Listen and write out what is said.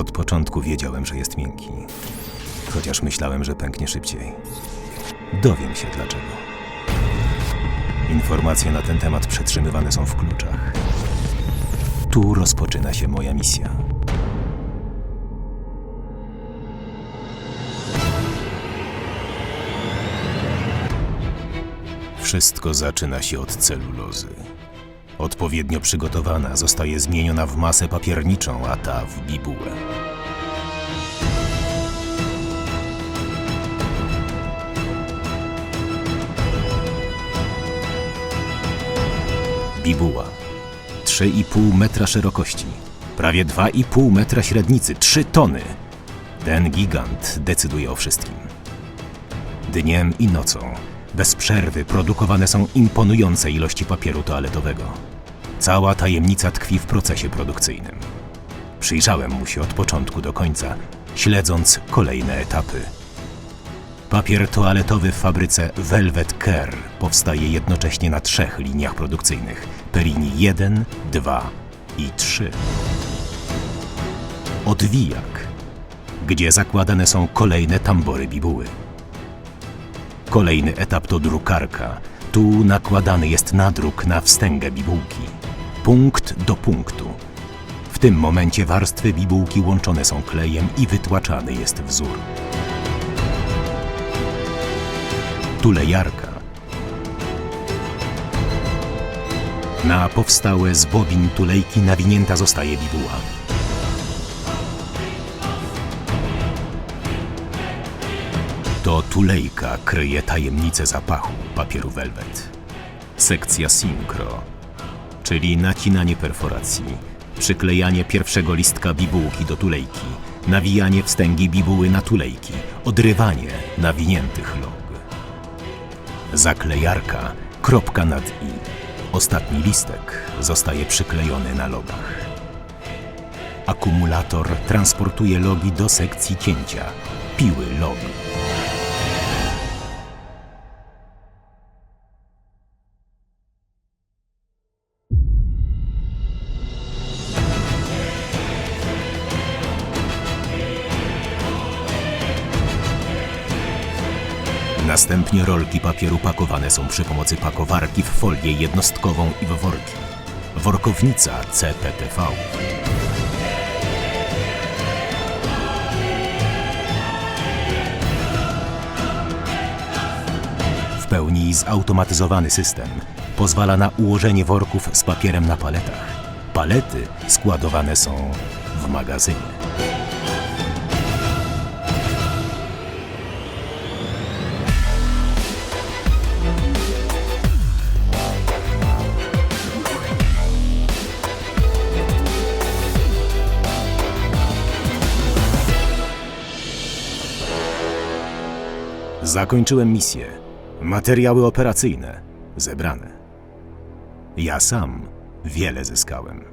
Od początku wiedziałem, że jest miękki. Chociaż myślałem, że pęknie szybciej. Dowiem się dlaczego. Informacje na ten temat przetrzymywane są w kluczach. Tu rozpoczyna się moja misja. Wszystko zaczyna się od celulozy. Odpowiednio przygotowana zostaje zmieniona w masę papierniczą, a ta w bibułę. Bibuła. 3,5 metra szerokości, prawie 2,5 metra średnicy, 3 tony. Ten gigant decyduje o wszystkim. Dniem i nocą, bez przerwy produkowane są imponujące ilości papieru toaletowego. Cała tajemnica tkwi w procesie produkcyjnym. Przyjrzałem mu się od początku do końca, śledząc kolejne etapy. Papier toaletowy w fabryce Velvet Care powstaje jednocześnie na trzech liniach produkcyjnych: Perini 1, 2 i 3. Odwijak, gdzie zakładane są kolejne tambory bibuły. Kolejny etap to drukarka. Tu nakładany jest nadruk na wstęgę bibułki. Punkt do punktu. W tym momencie warstwy bibułki łączone są klejem i wytłaczany jest wzór. Tulejarka. Na powstałe z bobin tulejki nawinięta zostaje bibuła. To tulejka kryje tajemnicę zapachu papieru velvet. Sekcja synchro, czyli nacinanie perforacji, przyklejanie pierwszego listka bibułki do tulejki, nawijanie wstęgi bibuły na tulejki, odrywanie nawiniętych log. Zaklejarka, kropka nad i. Ostatni listek zostaje przyklejony na logach. Akumulator transportuje logi do sekcji cięcia, piły log. Następnie rolki papieru pakowane są przy pomocy pakowarki w folię jednostkową i w worki. Workownica CPTV. W pełni zautomatyzowany system pozwala na ułożenie worków z papierem na paletach. Palety składowane są w magazynie. Zakończyłem misję. Materiały operacyjne zebrane. Ja sam wiele zyskałem.